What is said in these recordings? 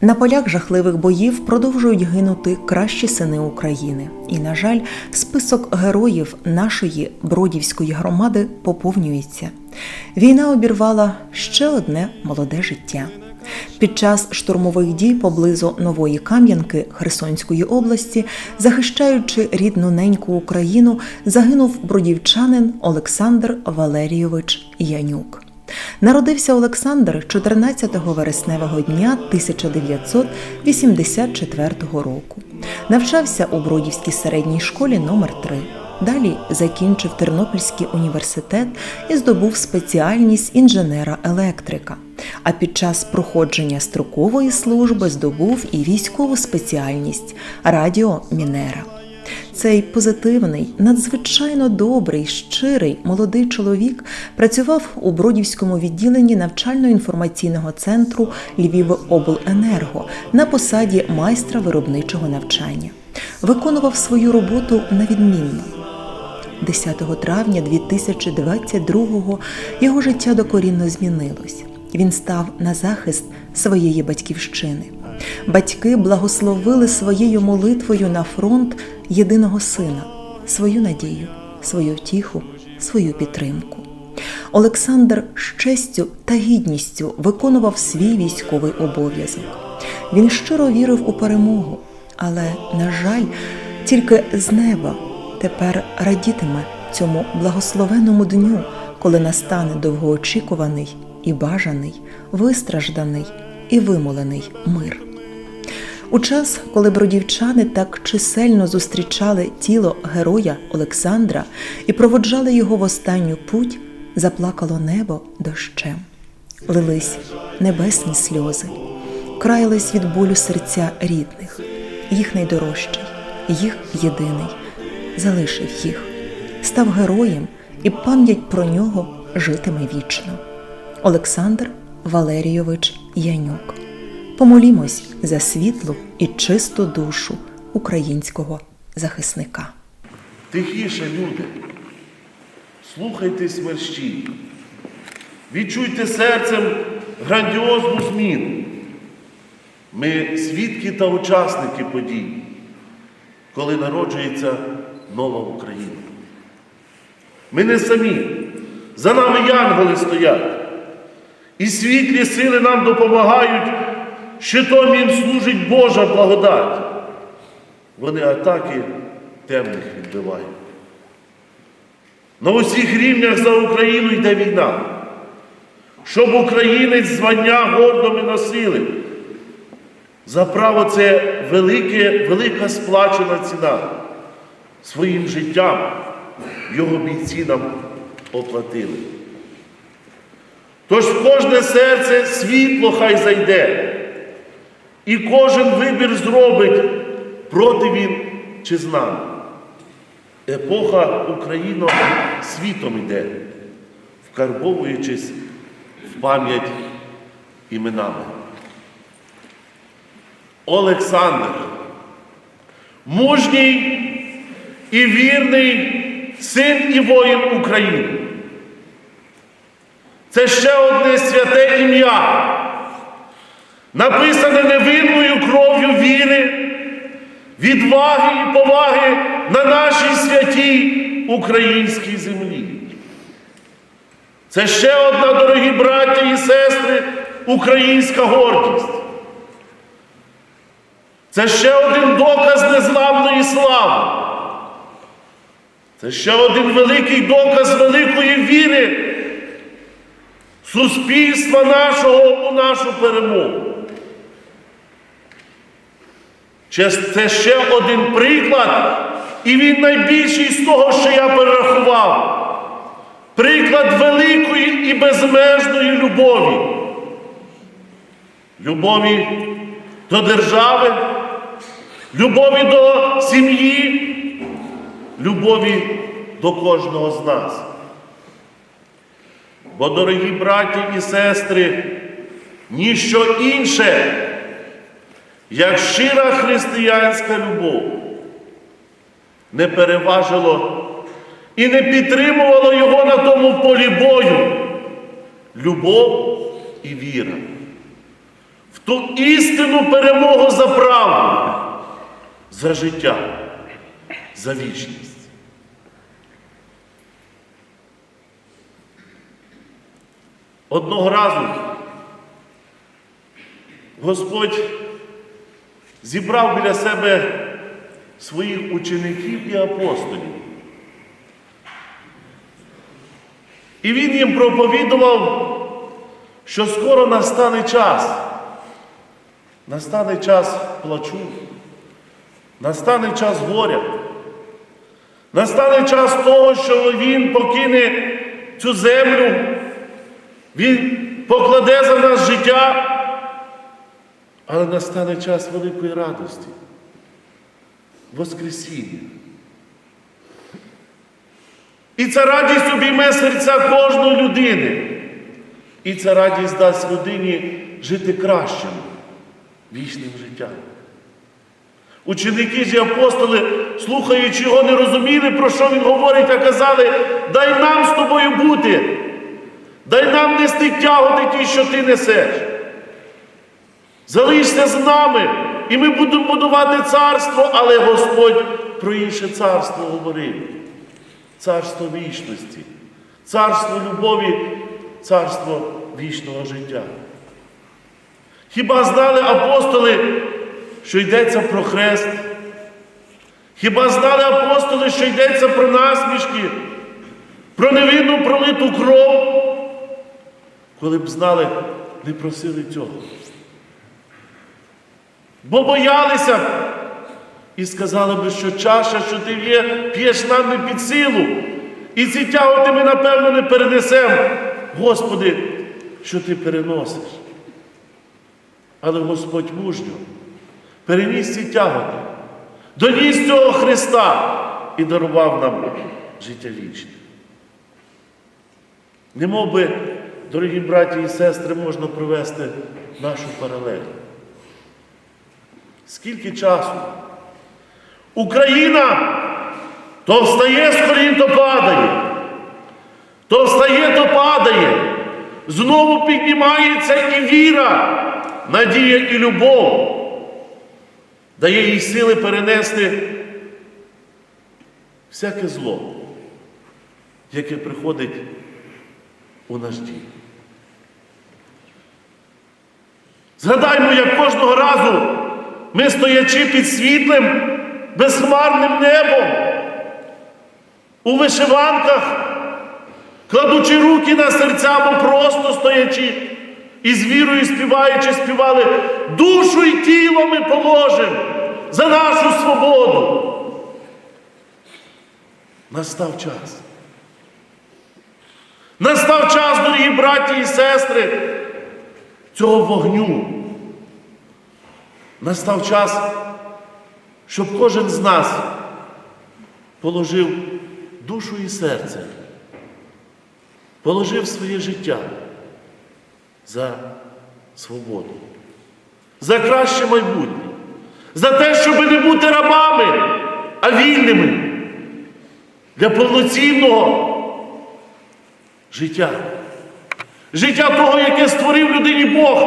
На полях жахливих боїв продовжують гинути кращі сини України. І, на жаль, список героїв нашої бродівської громади поповнюється. Війна обірвала ще одне молоде життя. Під час штурмових дій поблизу Нової Кам'янки Херсонської області, захищаючи рідну неньку Україну, загинув бродівчанин Олександр Валерійович Янюк. Народився Олександр 14 вересневого дня 1984 року. Навчався у Бродівській середній школі номер 3 Далі закінчив Тернопільський університет і здобув спеціальність інженера-електрика. А під час проходження строкової служби здобув і військову спеціальність радіомінера. Цей позитивний, надзвичайно добрий, щирий молодий чоловік працював у Бродівському відділенні навчально-інформаційного центру Львівобленерго на посаді майстра виробничого навчання. Виконував свою роботу на відмінно. 10 травня 2022-го його життя докорінно змінилось. Він став на захист своєї батьківщини. Батьки благословили своєю молитвою на фронт єдиного сина, свою надію, свою втіху, свою підтримку. Олександр з честю та гідністю виконував свій військовий обов'язок. Він щиро вірив у перемогу, але, на жаль, тільки з неба тепер радітиме цьому благословенному дню, коли настане довгоочікуваний і бажаний, вистражданий і вимолений мир. У час, коли бродівчани так чисельно зустрічали тіло героя Олександра і проводжали його в останню путь, заплакало небо дощем. Лились небесні сльози, краялись від болю серця рідних, їх найдорожчий, їх єдиний, залишив їх, став героєм, і пам'ять про нього житиме вічно. Олександр Валерійович Янюк. Помолімось за світлу і чисту душу українського захисника. Тихіше, люди. Слухайте смерщі. Відчуйте серцем грандіозну зміну. Ми свідки та учасники подій, коли народжується нова Україна. Ми не самі. За нами янголи стоять. І світлі сили нам допомагають, щитом їм служить Божа благодать. Вони атаки темних відбивають. На усіх рівнях за Україну йде війна, щоб українець звання гордо ми носили. За право це велике, велика сплачена ціна. Своїм життям його бійці нам оплатили. Тож в кожне серце світло хай зайде, і кожен вибір зробить, проти він чи з нами. Епоха Україна світом йде, вкарбовуючись в пам'ять іменами. Олександр, мужній і вірний син і воїн України. Це ще одне святе ім'я, написане невинною кров'ю віри, відваги і поваги на нашій святій українській землі. Це ще одна, дорогі браття і сестри, українська гордість. Це ще один доказ незламної слави. Це ще один великий доказ великої віри суспільства нашого у нашу перемогу. Це ще один приклад, і він найбільший з того, що я перерахував. Приклад великої і безмежної любові. Любові до держави, любові до сім'ї, любові до кожного з нас. Бо, дорогі браті і сестри, ніщо інше, як щира християнська любов, не переважило і не підтримувало його на тому полі бою. Любов і віра. В ту істинну перемогу за правду, за життя, за вічність. Одного разу Господь зібрав біля себе своїх учеників і апостолів. І він їм проповідував, що скоро настане час. Настане час плачу, настане час горя, настане час того, що він покине цю землю, він покладе за нас життя, але настане час великої радості, Воскресіння. І ця радість обійме серця кожної людини. І ця радість дасть людині жити кращим, вічним життям. Ученики і апостоли, слухаючи його, не розуміли, про що він говорить, а казали, дай нам з тобою бути, дай нам нести тяготи ті, що ти несеш. Залишся з нами, і ми будемо будувати царство, але Господь про інше царство говорив. Царство вічності, царство любові, царство вічного життя. Хіба знали апостоли, що йдеться про хрест? Хіба знали апостоли, що йдеться про насмішки, про невинну пролиту кров? Коли б знали, не просили цього. Бо боялися і сказали би, що чаша, що ти є, п'єш нам не під силу. І ці тяготи ми, напевно, не перенесемо. Господи, що ти переносиш. Але Господь мужньо переніс ці тяготи, доніс цього Христа і дарував нам життя вічне. Немов би, дорогі браті і сестри, можна провести нашу паралель. Скільки часу? Україна то встає з колін, то падає. То встає, то падає. Знову піднімається і віра, надія і любов. Дає їй сили перенести всяке зло, яке приходить у наш дім. Згадаймо, як кожного разу ми, стоячи під світлим, безхмарним небом, у вишиванках, кладучи руки на серця або просто стоячи, і з вірою співаючи, співали, душу і тіло ми положимо за нашу свободу. Настав час. Настав браті і сестри, цього вогню. Настав час, щоб кожен з нас положив душу і серце, положив своє життя за свободу, за краще майбутнє, за те, щоб не бути рабами, а вільними для повноцінного життя. Життя того, яке створив людині Бог,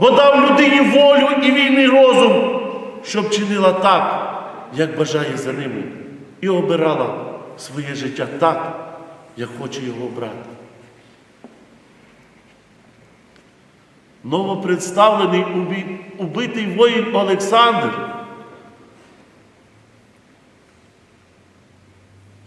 бо дав людині волю і вільний розум, щоб чинила так, як бажає за ними, і обирала своє життя так, як хоче його обрати. Новопредставлений убитий воїн Олександр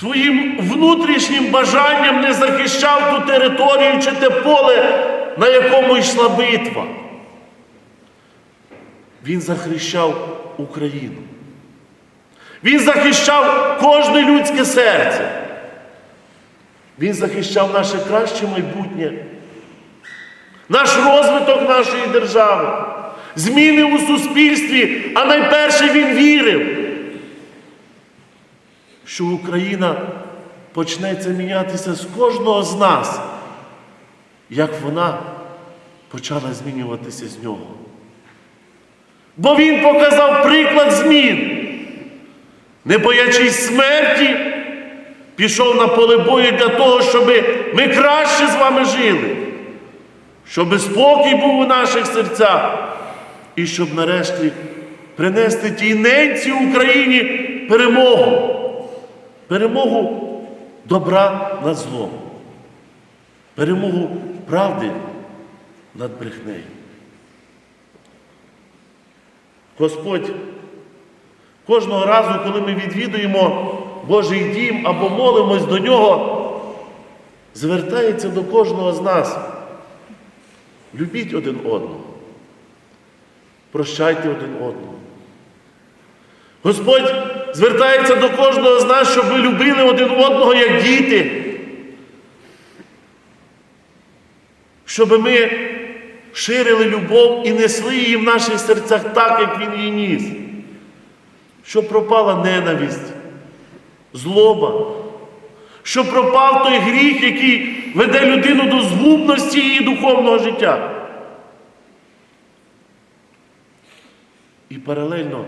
своїм внутрішнім бажанням не захищав ту територію чи те поле, на якому йшла битва. Він захищав Україну. Він захищав кожне людське серце. Він захищав наше краще майбутнє, наш розвиток нашої держави, зміни у суспільстві, а найперше він вірив, що Україна почнеться мінятися з кожного з нас, як вона почала змінюватися з нього. Бо він показав приклад змін. Не боячись смерті, пішов на поле бою для того, щоб ми краще з вами жили, щоб спокій був у наших серцях, і щоб нарешті принести тій ненці Україні перемогу, перемогу добра над злом, перемогу правди над брехнею. Господь кожного разу, коли ми відвідуємо Божий дім або молимось до Нього, звертається до кожного з нас. Любіть один одного. Прощайте один одного. Господь звертається до кожного з нас, щоб ми любили один одного як діти. Щоб ми ширили любов і несли її в наших серцях так, як Він її ніс. Щоб пропала ненависть, злоба, щоб пропав той гріх, який веде людину до згубності її духовного життя. І паралельно,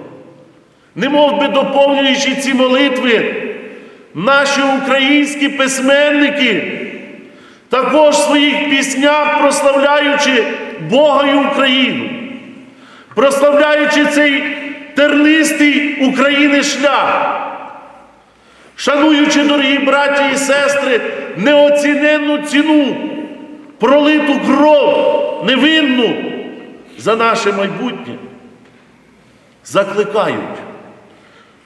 немов би доповнюючи ці молитви, наші українські письменники також в своїх піснях прославляючи Бога і Україну, прославляючи цей тернистий України шлях, шануючи, дорогі браті і сестри, неоціненну ціну, пролиту кров невинну за наше майбутнє, закликають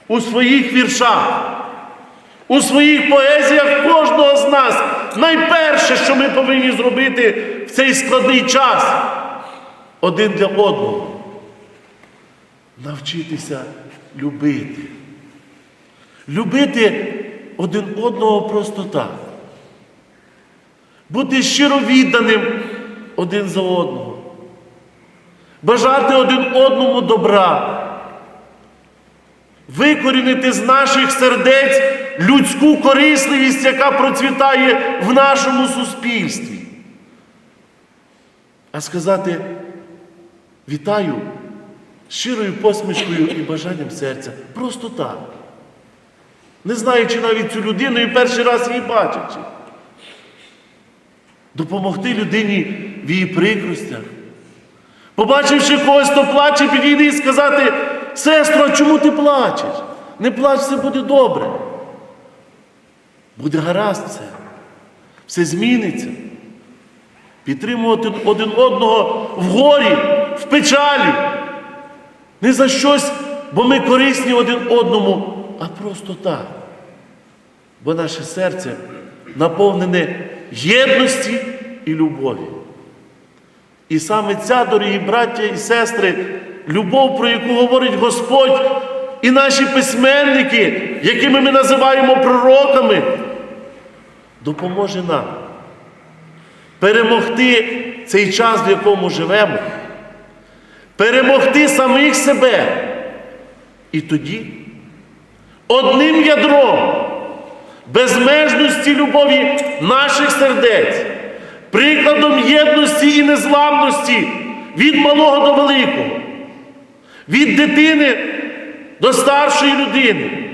у своїх віршах. У своїх поезіях кожного з нас найперше, що ми повинні зробити в цей складний час один для одного. Навчитися любити. Любити один одного просто так. Бути щиро відданим один за одного. Бажати один одному добра викорінити з наших сердець людську корисливість, яка процвітає в нашому суспільстві. А сказати вітаю щирою посмішкою і бажанням серця. Просто так. Не знаючи навіть цю людину і перший раз її бачачи. Допомогти людині в її прикростях. Побачивши когось, хто плаче, підійти і сказати, сестро, чому ти плачеш? Не плач, все буде добре. Буде гаразд все. Все зміниться. Підтримувати один одного в горі, в печалі. Не за щось, бо ми корисні один одному, а просто так. Бо наше серце наповнене єдності і любові. І саме ця, дорогі браття і сестри, любов, про яку говорить Господь, і наші письменники, якими ми називаємо пророками, допоможе нам перемогти цей час, в якому живемо, перемогти самих себе. І тоді одним ядром безмежності любові наших сердець, прикладом єдності і незламності від малого до великого, від дитини до старшої людини,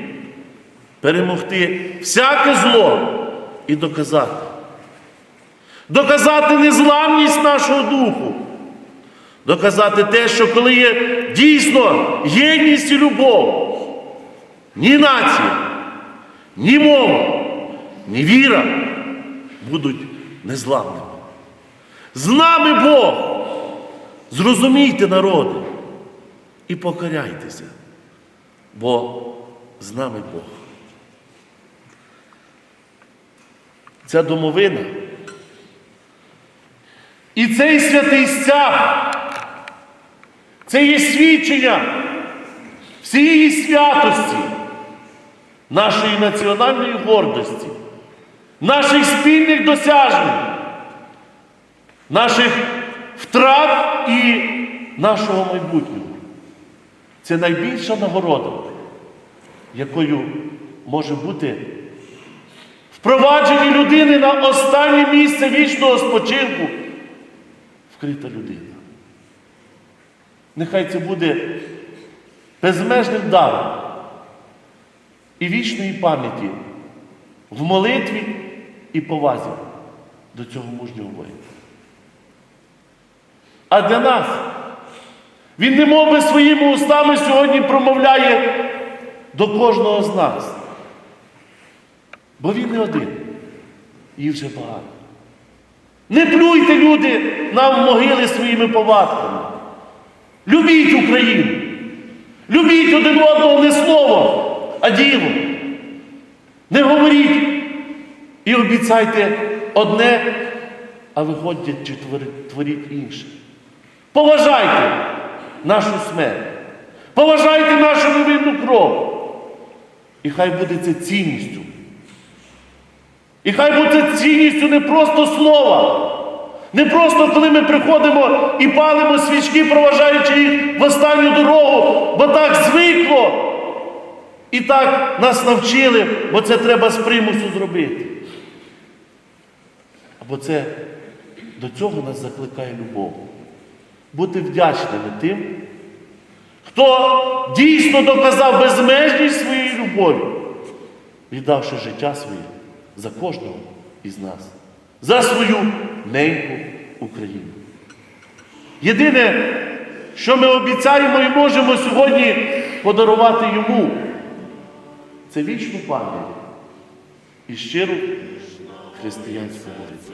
перемогти всяке зло і доказати. Доказати незламність нашого духу, доказати те, що коли є дійсно єдність і любов, ні нація, ні мова, ні віра будуть незламними. З нами Бог. Зрозумійте, народи, і покоряйтеся, бо з нами Бог. Ця домовина і цей святий стяг це є свідчення всієї святості нашої національної гордості, наших спільних досягнень, наших втрат і нашого майбутнього. Це найбільша нагорода, якою може бути впровадження людини на останнє місце вічного спочинку вкрита людина. Нехай це буде безмежним даром і вічної пам'яті в молитві і повазі до цього мужнього воїна. А для нас він не би своїми устами сьогодні промовляє до кожного з нас. Бо він не один, їх вже багато. Не плюйте, люди, нам в могили своїми повадками. Любіть Україну. Любіть один одного не словом, а ділом. Не говоріть і обіцяйте одне, а виходять чи творіть інше. Поважайте нашу смерть. Поважайте нашу невинну кров. І хай буде це цінністю. І хай буде цінністю не просто слова. Не просто коли ми приходимо і палимо свічки, проважаючи їх в останню дорогу, бо так звикло. І так нас навчили, бо це треба з примусу зробити. Або це до цього нас закликає любов. Бути вдячними тим, хто дійсно доказав безмежність своєї любові, віддавши життя своє за кожного із нас, за свою неньку Україну. Єдине, що ми обіцяємо і можемо сьогодні подарувати йому, це вічну пам'ять і щиру християнську молитву.